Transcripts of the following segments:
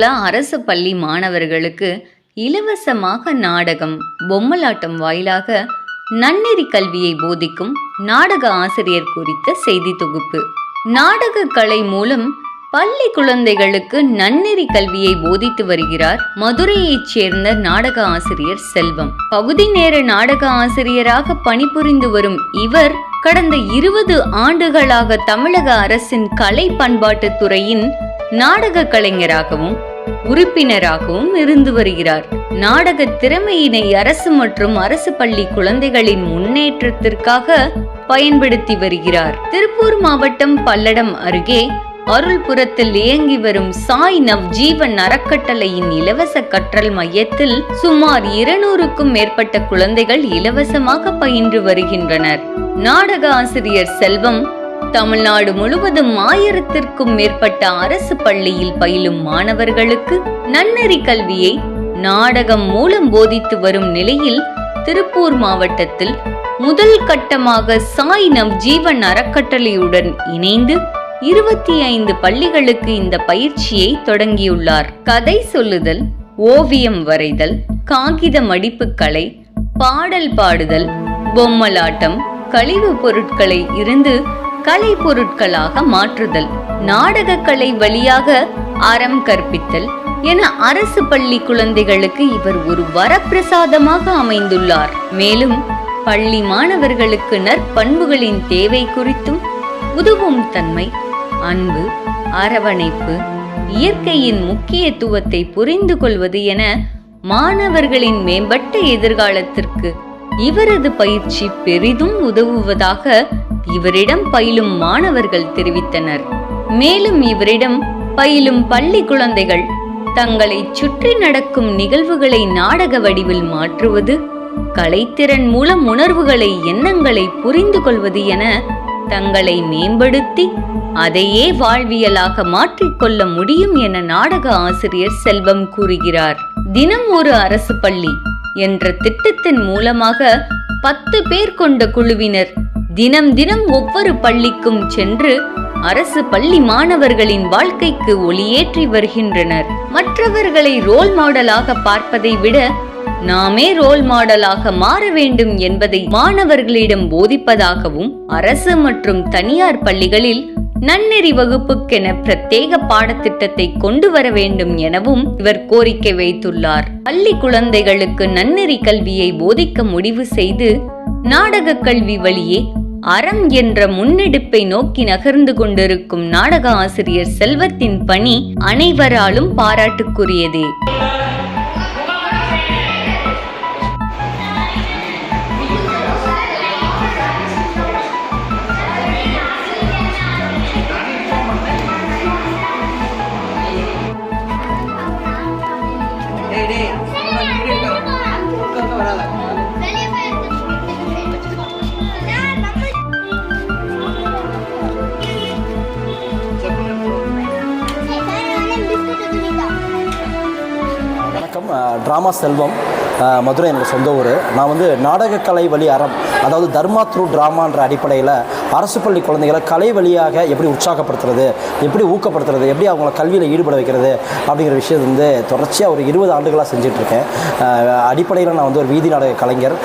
பல்லடத்துல அரசு பள்ளி மாணவர்களுக்கு இலவசமாக நாடகம் பொம்மலாட்டம் வாயிலாக நன்னெறி கல்வியை போதிக்கும் நாடக ஆசிரியர் குறித்த செய்தி தொகுப்பு. நாடக கலை மூலம் பள்ளி குழந்தைகளுக்கு நன்னெறி கல்வியை போதித்து வருகிறார் மதுரையைச் சேர்ந்த நாடக ஆசிரியர் செல்வம். பகுதி நேர நாடக ஆசிரியராக பணிபுரிந்து வரும் இவர் கடந்த இருபது ஆண்டுகளாக தமிழக அரசின் கலை பண்பாட்டுத் துறையின் நாடக கலைஞராகவும் உறுப்பினராகவும் இருந்து வருகிறார். நாடக திறமையினை அரசு மற்றும் அரசு பள்ளி குழந்தைகளின் முன்னேற்றத்திற்காக பயன்படுத்தி வருகிறார். திருப்பூர் மாவட்டம் பல்லடம் அருகே அருள்புரத்தில் இயங்கி வரும் சாய் நவ் ஜீவன் அறக்கட்டளையின் இலவச கற்றல் மையத்தில் சுமார் இருநூறுக்கும் மேற்பட்ட குழந்தைகள் இலவசமாக பயின்று வருகின்றனர். நாடக ஆசிரியர் செல்வம் தமிழ்நாடு முழுவதும் ஆயிரத்திற்கும் மேற்பட்ட அரசு பள்ளியில் பயிலும் மாணவர்களுக்கு நன்னெறி கல்வியை நாடகம் மூலம் போதித்து வரும் நிலையில் திருப்பூர் மாவட்டத்தில் முதல் கட்டமாக சாய் நம் ஜீவன் அறக்கட்டளையுடன் இணைந்து இருபத்தி ஐந்து பள்ளிகளுக்கு இந்த பயிற்சியை தொடங்கியுள்ளார். கதை சொல்லுதல் ஓவியம் வரைதல் காகித மடிப்புக்கலை பாடல் பாடுதல் பொம்மலாட்டம் கழிவுப் பொருட்களை இருந்து கலை பொருட்களாக மாற்றுதல் நாடக கலை வழியாக அறம் கற்பித்தல் என அரசு பள்ளி குழந்தைகளுக்கு இவர் ஒரு வரப்பிரசாதமாக அமைந்துள்ளார். மேலும் பள்ளி மாணவர்களுக்கு நற்பண்புகளின் தேவை குறித்தும் உதவும் தன்மை அன்பு அரவணைப்பு இயற்கையின் முக்கியத்துவத்தை புரிந்து கொள்வது என மாணவர்களின் மேம்பட்ட எதிர்காலத்திற்கு இவரது பயிற்சி பெரிதும் உதவுவதாக இவரிடம் பயிலும் மாணவர்கள் தெரிவித்தனர். மேலும் இவரிடம் பயிலும் பள்ளி குழந்தைகள் தங்களை சுற்றி நடக்கும் நிகழ்வுகளை நாடக வடிவில் மாற்றுவது கலைத்திறன் மூலம் உணர்வுகளை எண்ணங்களை புரிந்து கொள்வது என தங்களை மேம்படுத்தி அதையே வாழ்வியலாக மாற்றிக்கொள்ள முடியும் என நாடக ஆசிரியர் செல்வம் கூறுகிறார். தினம் ஒரு அரசு பள்ளி என்ற திட்டத்தின் மூலமாக பத்து பேர் கொண்ட குழுவினர் தினம் தினம் ஒவ்வொரு பள்ளிக்கும் சென்று அரசு பள்ளி மாணவர்களின் வாழ்க்கைக்கு ஒளியேற்றி வருகின்றனர். மற்றவர்களை ரோல் மாடலாக பார்ப்பதை விட நாமே ரோல் மாடலாக மாற வேண்டும் என்பதை மாணவர்களிடம் போதிப்பதாகவும் அரசு மற்றும் தனியார் பள்ளிகளில் நன்னெறி வகுப்புக்கென பிரத்யேக பாடத்திட்டத்தை கொண்டு வர வேண்டும் எனவும் இவர் கோரிக்கை வைத்துள்ளார். பள்ளி குழந்தைகளுக்கு நன்னெறி கல்வியை போதிக்க முடிவு செய்து நாடக கல்வி வழியே அறம் என்ற முன்னெடுப்பை நோக்கி நகர்ந்து கொண்டிருக்கும் நாடக ஆசிரியர் செல்வத்தின் பணி அனைவராலும் பாராட்டுக்குரியதே. வணக்கம். ட்ராமா செல்வம். மதுரை என்னோடய சொந்த ஊர். நான் வந்து நாடகக்கலை வழி அறம் அதாவது தர்மா த்ரூ ட்ராமான்ற அடிப்படையில் அரசு பள்ளி குழந்தைகளை கலை வழியாக எப்படி உற்சாகப்படுத்துறது எப்படி ஊக்கப்படுத்துறது எப்படி அவங்கள கல்வியில் ஈடுபட வைக்கிறது அப்படிங்கிற விஷயத்தை வந்து தொடர்ச்சியாக ஒரு இருபது ஆண்டுகளாக செஞ்சிட்ருக்கேன். அடிப்படையில் நான் வந்து ஒரு வீதி நாடக கலைஞர்.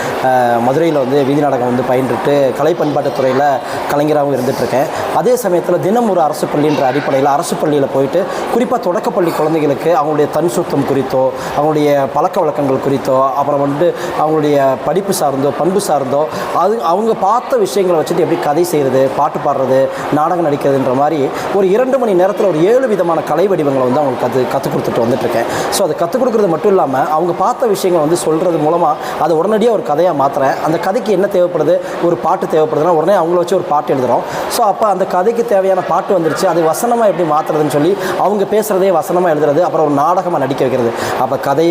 மதுரையில் வந்து வீதி நாடகம் வந்து பயின்றுட்டு கலை பண்பாட்டுத் துறையில் கலைஞராகவும் இருந்துகிட்ருக்கேன் அதே சமயத்தில் தினம் ஒரு அரசு பள்ளின்ற அடிப்படையில் அரசு பள்ளியில் போயிட்டு குறிப்பாக தொடக்கப்பள்ளி குழந்தைகளுக்கு அவங்களுடைய தன் சுத்தம் குறித்தோ அவங்களுடைய பழக்க வழக்கங்கள் குறித்தோ அப்புறம் வந்து அவங்களுடைய படிப்பு சார்ந்தோ பண்பு சார்ந்தோ அது அவங்க பார்த்த விஷயங்களை வச்சுட்டு எப்படி கதை செய்கிறது பாட்டு பாடுறது நாடகம் நடிக்கிறதுன்ற மாதிரி ஒரு இரண்டு மணி நேரத்தில் ஒரு ஏழு விதமான கலை வடிவங்களை வந்து அவங்களுக்கு கற்று கற்றுக் கொடுத்துட்டு வந்துட்டுருக்கேன். ஸோ அதை கற்றுக் கொடுக்குறது மட்டும் இல்லாமல் அவங்க பார்த்த விஷயங்களை வந்து சொல்கிறது மூலமாக அதை உடனடியாக ஒரு கதையாக மாற்றுறேன் அந்த கதைக்கு என்ன தேவைப்படுது? ஒரு பாட்டு தேவைப்படுதுன்னா உடனே அவங்கள வச்சு ஒரு பாட்டு எழுதுகிறோம் ஸோ அப்போ அந்த கதைக்கு தேவையான பாட்டு வந்துருச்சு. அது வசனமாக எப்படி மாற்றுறதுன்னு சொல்லி அவங்க பேசுகிறதே வசனமாக எழுதுறது அப்புறம் ஒரு நாடகமாக நடிக்க வைக்கிறது. அப்போ கதை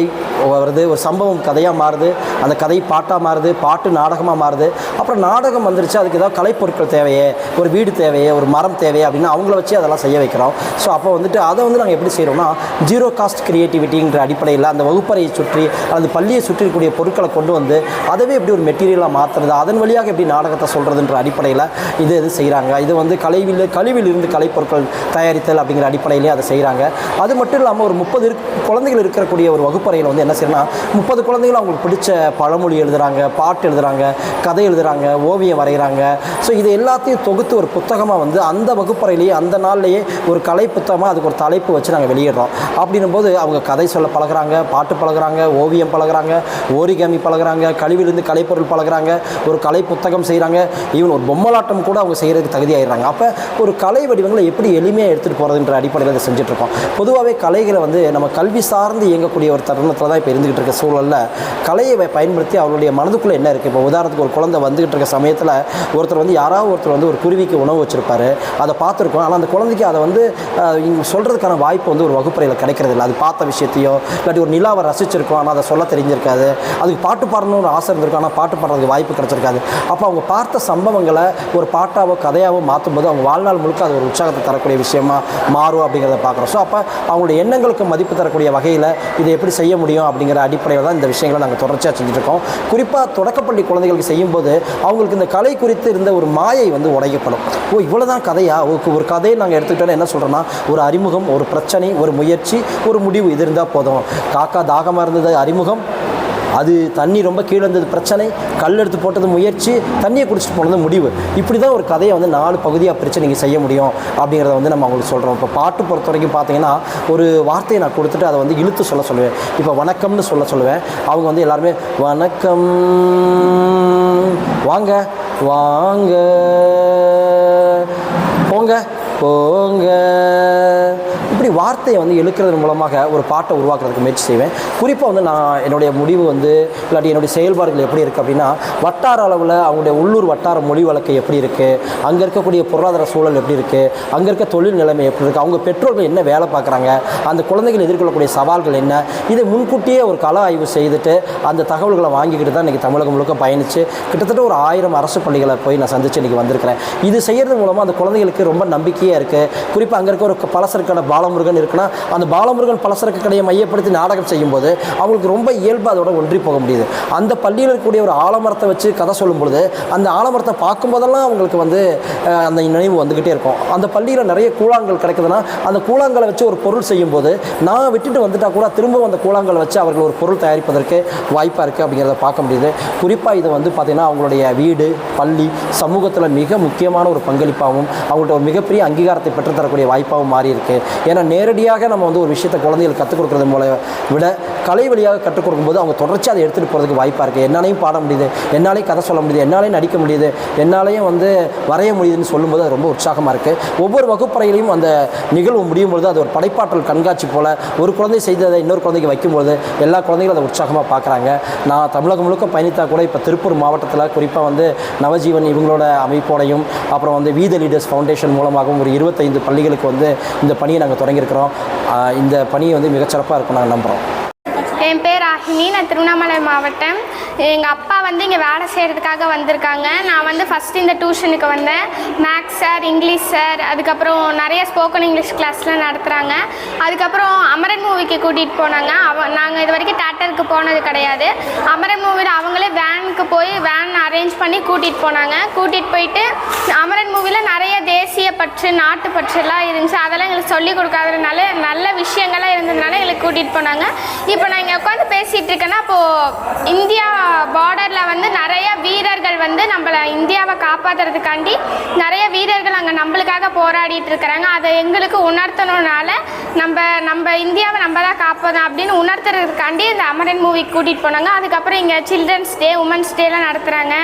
வருது ஒரு சம்பவம் கதையாக மாறுது அந்த கதை பாட்டாக மாறுது பாட்டு நாடகமாக மாறுது. அப்புறம் நாடகம் வந்துருச்சு. அதுக்கு ஏதாவது கலைப்பொருட்கள் தேவையே ஒரு வீடு தேவையே ஒரு மரம் தேவையே அப்படின்னு அவங்கள வச்சு அதெல்லாம் செய்ய வைக்கிறோம். ஸோ அப்போ வந்துட்டு அதை வந்து நாங்கள் எப்படி செய்கிறோம்னா ஜீரோ காஸ்ட் கிரியேட்டிவிட்டிங்கிற அடிப்படையில் அந்த வகுப்பறையை சுற்றி அல்லது பள்ளியை சுற்றி இருக்கக்கூடிய பொருட்களை கொண்டு வந்து அதவே எப்படி ஒரு மெட்டீரியலாக மாற்றுறது அதன் வழியாக எப்படி நாடகத்தை சொல்கிறதுன்ற அடிப்படையில் இது இது செய்கிறாங்க இது வந்து கலைவில் கழிவில் இருந்து கலைப்பொருட்கள் தயாரித்தல் அப்படிங்கிற அடிப்படையிலே அதை செய்கிறாங்க அது மட்டும் இல்லாமல் ஒரு முப்பது குழந்தைகள் இருக்கக்கூடிய ஒரு வகுப்பறையில் வந்து என்ன செய்யணும்னா முப்பது குழந்தைகள் அவங்களுக்கு பிடிச்ச பழமொழி எழுதுகிறாங்க பாட்டு எழுதுகிறாங்க கதை எழுதுகிறாங்க ஓவியம் வரைகிறாங்க. ஸோ இது எல்லாத்தையும் தொகுத்து ஒரு புத்தகமாக வந்து அந்த வகுப்பறையிலேயே அந்த நாள்லேயே ஒரு கலை புத்தகமாக அதுக்கு ஒரு தலைப்பு வச்சு நாங்கள் வெளியிடுறோம். அப்படின்னும் போது அவங்க கதை சொல்ல பழகுறாங்க பாட்டு பழகுறாங்க ஓவியம் பழகுறாங்க ஓரிகாமி பழகுறாங்க கழிவிலிருந்து கலைப்பொருள் பழகுறாங்க ஒரு கலை புத்தகம் செய்கிறாங்க ஈவன் ஒரு பொம்மலாட்டம் கூட அவங்க செய்கிறதுக்கு தகுதியாயிடுறாங்க. அப்போ ஒரு கலை வடிவங்களை எப்படி எளிமையாக எடுத்துகிட்டு போகிறதுன்ற அடிப்படையில் அதை செஞ்சுட்ருக்கோம். பொதுவாகவே கலைகளை வந்து நம்ம கல்வி சார்ந்து இயங்கக்கூடிய ஒரு தருணத்தில் தான் இப்போ இருந்துகிட்டு இருக்க சூழலில் கலையை பயன்படுத்தி அவருடைய மனதுக்குள்ளே என்ன இருக்குது இப்போ உதாரணத்துக்கு ஒரு குழந்தை வந்துகிட்டு இருக்க சமயத்தில் ஒருத்தர் வந்து யாராவது ஒருத்தர் வந்து ஒரு குருவிக்கு உணவு வச்சுருப்பாரு. அதை பார்த்துருக்கோம். ஆனால் அந்த குழந்தைக்கு அதை வந்து சொல்கிறதுக்கான வாய்ப்பு வந்து ஒரு வகுப்பறையில் கிடைக்கிறது இல்லை அது பார்த்த விஷயத்தையோ இல்லாட்டி ஒரு நிலாவை ரசிச்சிருக்கோம். ஆனால் அதை சொல்ல தெரிஞ்சிருக்காது. அதுக்கு பாட்டு பாடணும்னு ஒரு ஆசை இருந்திருக்கும். ஆனால் பாட்டு பாடுறதுக்கு வாய்ப்பு கிடைச்சிருக்காது. அப்போ அவங்க பார்த்த சம்பவங்களை ஒரு பாட்டாவோ கதையாவோ மாற்றும்போது அவங்க வாழ்நாள் முழுக்க அது ஒரு உற்சாகத்தை தரக்கூடிய விஷயமா மாறும் அப்படிங்கிறத பார்க்குறோம். ஸோ அப்போ அவங்களுடைய எண்ணங்களுக்கு மதிப்பு தரக்கூடிய வகையில் இதை எப்படி செய்ய முடியும் அப்படிங்கிற அடிப்படையில் தான் இந்த விஷயங்களை நாங்கள் தொடர்ச்சியாக செஞ்சுருக்கோம் குறிப்பாக தொடக்கப்பள்ளி குழந்தைகளுக்கு செய்யும்போது அவங்களுக்கு இந்த கலை குறித்து இருந்த ஒரு மாயை வந்து உடைக்கப்படும். ஓ இவ்வளோ தான் கதையா ஓகே ஒரு கதையை நாங்கள் எடுத்துக்கிட்டோன்னா என்ன சொல்கிறோன்னா ஒரு அறிமுகம் ஒரு பிரச்சனை ஒரு முயற்சி ஒரு முடிவு இது இருந்தால் போதும். காக்கா தாகமாக இருந்தது அறிமுகம். அது தண்ணி ரொம்ப கீழே இருந்தது பிரச்சனை. கல் எடுத்து போட்டது முயற்சி தண்ணியை குடிச்சிட்டு போனது முடிவு. இப்படி தான் ஒரு கதையை வந்து நாலு பகுதியாக பிரித்து நீங்கள் செய்ய முடியும் அப்படிங்கிறத வந்து நம்ம அவங்களுக்கு சொல்கிறோம் இப்போ பாட்டு பொறுத்த வரைக்கும் பார்த்தீங்கன்னா ஒரு வார்த்தையை நான் கொடுத்துட்டு அதை வந்து இழுத்து சொல்ல சொல்லுவேன். இப்போ வணக்கம்னு சொல்ல சொல்லுவேன். அவங்க வந்து எல்லாருமே வணக்கம் வாங்க வாங்க போங்க போங்க. வார்த்தையை வந்து இழுக்கிறது மூலமாக ஒரு பாட்டை உருவாக்குறதுக்கு முயற்சி செய்வேன். குறிப்பாக வந்து நான் என்னுடைய முடிவு வந்து இல்லாட்டி என்னுடைய செயல்பாடுகள் எப்படி இருக்குது அப்படின்னா வட்டார அளவில் அவங்களுடைய உள்ளூர் வட்டார மொழி வழக்கு எப்படி இருக்குது அங்கே இருக்கக்கூடிய பொருளாதார சூழல் எப்படி இருக்குது அங்கே இருக்க தொழில் நிலைமை எப்படி இருக்குது அவங்க பெற்றோர்கள் என்ன வேலை பார்க்குறாங்க அந்த குழந்தைகள் எதிர்கொள்ளக்கூடிய சவால்கள் என்ன இதை முன்கூட்டியே ஒரு கள ஆய்வு செய்துட்டு அந்த தகவல்களை வாங்கிக்கிட்டு தான் இன்றைக்கி தமிழகம் முழுக்க பயணித்து கிட்டத்தட்ட ஒரு ஆயிரம் அரசு பள்ளிகளை போய் நான் சந்திச்சு இன்றைக்கி வந்திருக்கிறேன். இது செய்கிறது மூலமாக அந்த குழந்தைகளுக்கு ரொம்ப நம்பிக்கையாக இருக்குது குறிப்பாக அங்கே இருக்க ஒரு பலசருக்கான பாலமுருகன் இருக்க இருக்குன்னா அந்த பாலமுருகன் பலசரக்கு கடையை மையப்படுத்தி நாடகம் செய்யும்போது அவங்களுக்கு ரொம்ப இயல்பு அதோட ஒன்றி போக முடியுது. அந்த பள்ளியில் இருக்கக்கூடிய ஒரு ஆலமரத்தை வச்சு கதை சொல்லும் பொழுது அந்த ஆலமரத்தை பார்க்கும்போதெல்லாம் அவங்களுக்கு வந்து அந்த நினைவு வந்துக்கிட்டே இருக்கும். அந்த பள்ளியில் நிறைய கூழாங்கல் கிடைக்குதுன்னா அந்த கூழாங்கலை வச்சு ஒரு பொருள் செய்யும்போது நான் விட்டுட்டு வந்துட்டா கூட திரும்பவும் அந்த கூழாங்கல் வச்சு அவர்கள் ஒரு பொருள் தயாரிப்பதற்கு வாய்ப்பாக இருக்குது அப்படிங்கிறத பார்க்க முடியுது. குறிப்பாக இது வந்து பார்த்திங்கன்னா அவங்களுடைய வீடு பள்ளி சமூகத்தில் மிக முக்கியமான ஒரு பங்களிப்பாகவும் அவங்கள்ட்ட ஒரு மிகப்பெரிய அங்கீகாரத்தை பெற்றுத்தரக்கூடிய வாய்ப்பாகவும் மாறி இருக்கு ஏன்னா வழியாக நம்ம வந்து ஒரு விஷயத்தை குழந்தைகளுக்கு கற்றுக் கொடுக்கறது மூலம் விட கலை வழியாக கற்றுக் கொடுக்கும்போது அவங்க தொடர்ச்சி அதை எடுத்துகிட்டு போகிறதுக்கு வாய்ப்பாக இருக்குது என்னாலையும் பாட முடியுது. என்னாலையும் கதை சொல்ல முடியுது. என்னாலையும் நடிக்க முடியுது. என்னாலையும் வந்து வரைய முடியுதுன்னு சொல்லும்போது அது ரொம்ப உற்சாகமாக இருக்குது ஒவ்வொரு வகுப்பறையிலையும் அந்த நிகழ்வு முடியும் பொழுது அது ஒரு படைப்பாற்றல் கண்காட்சி போல் ஒரு குழந்தை செய்ததை இன்னொரு குழந்தைக்கு வைக்கும்போது எல்லா குழந்தைகளும் அதை உற்சாகமாக பார்க்குறாங்க நான் தமிழகம் முழுக்க பயணித்தா கூட இப்போ திருப்பூர் மாவட்டத்தில் குறிப்பாக வந்து நவஜீவன் இவங்களோட அமைப்போடையும் அப்புறம் வந்து வீத லீடர்ஸ் ஃபவுண்டேஷன் மூலமாகவும் ஒரு இருபத்தைந்து பள்ளிகளுக்கு வந்து இந்த பணியை நாங்கள் தொடங்கியிருக்கிறோம். இந்த பணியை வந்து மிகச்சிறப்பாக இருக்கும் நாங்கள் நம்புகிறோம் என் பேர் ராகினி. நான் திருவண்ணாமலை மாவட்டம். எங்கள் அப்பா வந்து இங்கே வேலை செய்கிறதுக்காக வந்திருக்காங்க. நான் வந்து ஃபஸ்ட்டு இந்த டியூஷனுக்கு வந்தேன். மேக்ஸ் சார் இங்கிலீஷ் சார் அதுக்கப்புறம் நிறைய ஸ்போக்கன் இங்கிலீஷ் கிளாஸ்லாம் நடத்துகிறாங்க அதுக்கப்புறம் அமரன் மூவிக்கு கூட்டிகிட்டு போனாங்க. அவ நாங்கள் இது வரைக்கும் தேட்டருக்கு போனது கிடையாது. அமரன் மூவியில் அவங்களே வேனுக்கு போய் வேன் அரேஞ்ச் பண்ணி கூட்டிகிட்டு போனாங்க. கூட்டிகிட்டு போயிட்டு அமரன் மூவியில் நிறைய தேசிய பற்று நாட்டு பற்றுலாம் இருந்துச்சு. அதெல்லாம் எங்களுக்கு சொல்லி கொடுக்காததுனால நல்ல விஷயங்கள்லாம் இருந்ததுனால எங்களுக்கு கூட்டிகிட்டு போனாங்க. இப்போ நான் இங்கே உட்காந்து பேசிகிட்டு இருக்கேன்னா அப்போது இந்தியா பார்டரில் வந்து நிறைய வீரர்கள் வந்து நம்மளை இந்தியாவை காப்பாற்றுறதுக்காண்டி நிறைய வீரர்கள் அங்கே நம்மளுக்காக போராடிட்டு இருக்கிறாங்க அதை எங்களுக்கு உணர்த்தணுனால நம்ம நம்ம இந்தியாவை நம்ம தான் காப்போம் அப்படின்னு உணர்த்துறதுக்காண்டி இந்த அமரன் மூவிக்கு கூட்டிகிட்டு போனாங்க. அதுக்கப்புறம் இங்கே சில்ட்ரன்ஸ் டே உமன்ஸ் டேலாம் நடத்துகிறாங்க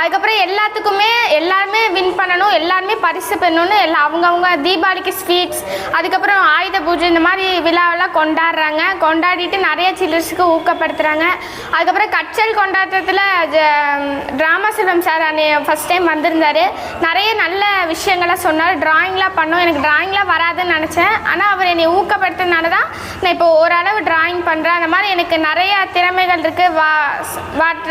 அதுக்கப்புறம் எல்லாத்துக்குமே எல்லாருமே வின் பண்ணணும் எல்லாருமே பரிசு பெறணும்னு எல்லா அவங்கவுங்க தீபாவளிக்கு ஸ்வீட்ஸ் அதுக்கப்புறம் ஆயுத பூஜை இந்த மாதிரி விழாவெல்லாம் கொண்டாடுறாங்க. கொண்டாடிட்டு நிறைய சில்ட்ரன்ஸுக்கு ஊக்கப்படுத்துகிறாங்க அதுக்கப்புறம் கட்சல் கொண்டாட்டத்தில் ட்ராமா செல்வம் சார் அன்னை ஃபஸ்ட் டைம் வந்திருந்தார். நிறைய நல்ல விஷயங்களை சொன்னார். ட்ராயிங்லாம் பண்ணோம். எனக்கு ட்ராயிங்லாம் வராதுன்னு நினச்சேன். ஆனால் அவர் என்னை ஊக்கப்படுத்தினால தான் நான் இப்போ ஓரளவு ட்ராயிங் பண்ணுறேன் அந்த மாதிரி எனக்கு நிறைய திறமைகள் இருக்குது வா வாட்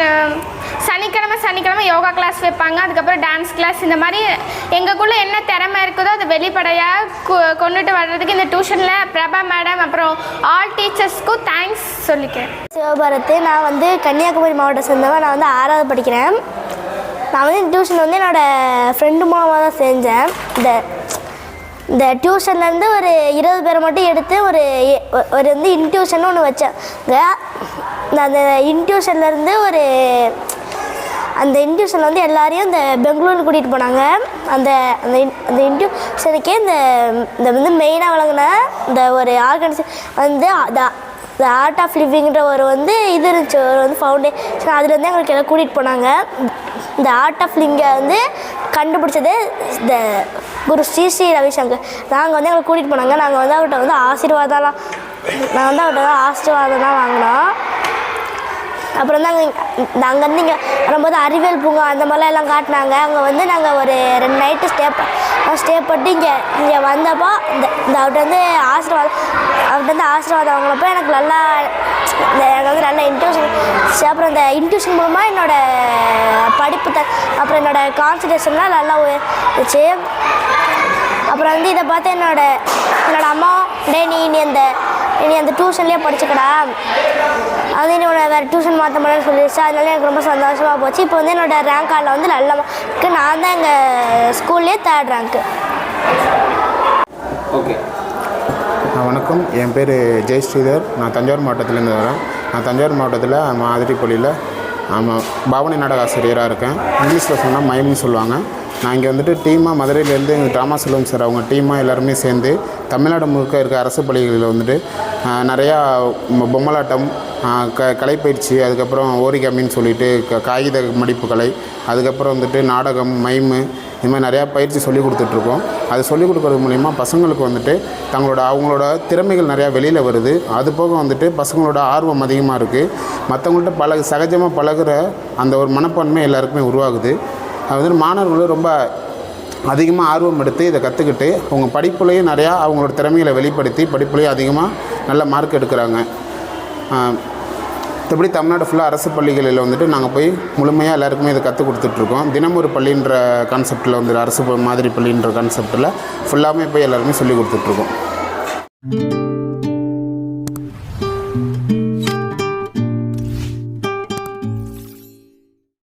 சனிக்கிழமை சனிக்கிழமை யோகா கிளாஸ் வைப்பாங்க. அதுக்கப்புறம் டான்ஸ் கிளாஸ் இந்த மாதிரி எங்களுக்குள்ளே என்ன திறமை இருக்குதோ அதை வெளிப்படையாக கொ- கொண்டுட்டு வர்றதுக்கு இந்த டியூஷனில் பிரபா மேடம் அப்புறம் ஆல் டீச்சர்ஸ்க்கும் தேங்க்ஸ் சொல்லிக்கிறேன். சிவபாரத் நான் வந்து கன்னியாகுமரி மாவட்டம் சேர்ந்தவன் நான் வந்து ஆறாவது படிக்கிறேன். நான் வந்து இந்த டியூஷன் வந்து என்னோடய ஃப்ரெண்டு மூலமாக தான் செஞ்சேன். இந்த இந்த டியூஷன்லேருந்து ஒரு இருபது பேரை மட்டும் எடுத்து ஒரு ஒ- ஒரு வந்து இன்டியூஷன் ஒன்று வச்சாங்க நான் அந்த இன்டியூஷன்லேருந்து ஒரு அந்த இன்டியூஷனில் வந்து எல்லாரையும் இந்த பெங்களூர் கூட்டிகிட்டு போனாங்க. அந்த அந்த அந்த இன்டியூஷனுக்கே இந்த இந்த வந்து மெயினாக வழங்கின இந்த ஒரு ஆர்கனைசே வந்து இந்த ஆர்ட் ஆஃப் லிவிங்கிற ஒரு வந்து இது இருந்துச்சு. ஒரு வந்து ஃபவுண்டேஷன் அதுலேருந்து எங்களுக்கு எல்லாம் கூட்டிகிட்டு போனாங்க. இந்த ஆர்ட் ஆஃப் லிங்கை வந்து கண்டுபிடிச்சது இந்த குரு ஸ்ரீ ஸ்ரீ ரவிசங்கர். நாங்கள் வந்து எங்களை கூட்டிகிட்டு போனாங்க. நாங்கள் வந்து அவர்கிட்ட வந்து ஆசீர்வாதம்லாம் நான் வந்து அவர்கிட்ட தான் ஆசீர்வாதம்லாம் வாங்கினோம். அப்புறம் தான் அங்கே அங்கேருந்து இங்கே வரும்போது அறிவியல் பூங்கா அந்த மாதிரிலாம் எல்லாம் காட்டினாங்க. அங்கே வந்து நாங்கள் ஒரு ரெண்டு நைட்டு ஸ்டே ஸ்டே பண்ணிட்டு இங்கே இங்கே வந்தப்போ இந்த இந்த அவர்கிட்ட வந்து ஆசீர்வாதம் அவர்கிட்ட வந்து ஆசீர்வாதம் வாங்கினப்போ எனக்கு நல்லா இந்த எனக்கு வந்து நல்ல இன்ட்யூஷன் அப்புறம் இந்த இன்ட்யூஷன் மூலமாக என்னோடய படிப்பு த அப்புறம் என்னோடய கான்சன்ட்ரேஷன்லாம் நல்லா இருந்துச்சு அப்புறம் வந்து இதை பார்த்து என்னோட என்னோட அம்மா டே நீ நீ அந்த நீ அந்த டியூஷன்லேயே படிச்சுக்கடா. அது என்னோட வேறு டியூஷன் மாற்ற மாட்டேன்னு சொல்லிடுச்சு அதனால எனக்கு ரொம்ப சந்தோஷமாக போச்சு. இப்போ வந்து என்னோட ரேங்க் கார்டில் வந்து நல்ல மார்க்கு நான் தான் எங்கள் ஸ்கூல்லேயே தேர்ட் ரேங்க்கு ஓகே வணக்கம். என் பேர் ஜெய் ஸ்ரீதர் நான் தஞ்சாவூர் மாவட்டத்துலேருந்து வரேன். நான் தஞ்சாவூர் மாவட்டத்தில் மாதிரிப்பள்ளியில் ஆமாம் பாவனை நாடக ஆசிரியராக இருக்கேன். இங்கிலீஷில் சொன்னால் மைம்னு சொல்லுவாங்க. நான் இங்கே வந்துட்டு டீமாக மதுரையிலேருந்து எங்கள் ட்ராமா செல்வம் சார் அவங்க டீமாக எல்லாருமே சேர்ந்து தமிழ்நாடு முழுக்க இருக்க அரசு பள்ளிகளில் வந்துட்டு நிறையா பொம்மலாட்டம் க கலைப்பயிற்சி அதுக்கப்புறம் ஓரிகமின்னு சொல்லிட்டு க காகித மடிப்புகளை அதுக்கப்புறம் வந்துட்டு நாடகம் மைமு இது மாதிரி நிறையா பயிற்சி சொல்லி கொடுத்துட்ருக்கோம். அது சொல்லிக் கொடுக்கறது மூலிமா பசங்களுக்கு வந்துட்டு தங்களோட அவங்களோட திறமைகள் நிறையா வெளியில் வருது. அது போக வந்துட்டு பசங்களோட ஆர்வம் அதிகமாக இருக்குது மற்றவங்கள்ட்ட பழக சகஜமாக பழகுற அந்த ஒரு மனப்பான்மை எல்லாருக்குமே உருவாகுது. அது வந்து மாணவர்களும் ரொம்ப அதிகமாக ஆர்வம் எடுத்து இதை கற்றுக்கிட்டு அவங்க படிப்புலேயும் நிறையா அவங்களோட திறமைகளை வெளிப்படுத்தி படிப்புலேயும் அதிகமாக நல்ல மார்க் எடுக்கிறாங்க. மற்றபடி தமிழ்நாடு ஃபுல்லாக அரசு பள்ளிகளில் வந்துட்டு நாங்கள் போய் முழுமையாக எல்லாருக்குமே இதை கற்றுக் கொடுத்துட்ருக்கோம். தினம் ஒரு பள்ளின்ற கான்செப்டில் வந்து அரசு மாதிரி பள்ளின்ற கான்செப்டில் ஃபுல்லாமே போய் எல்லாருமே சொல்லி கொடுத்துட்ருக்கோம்.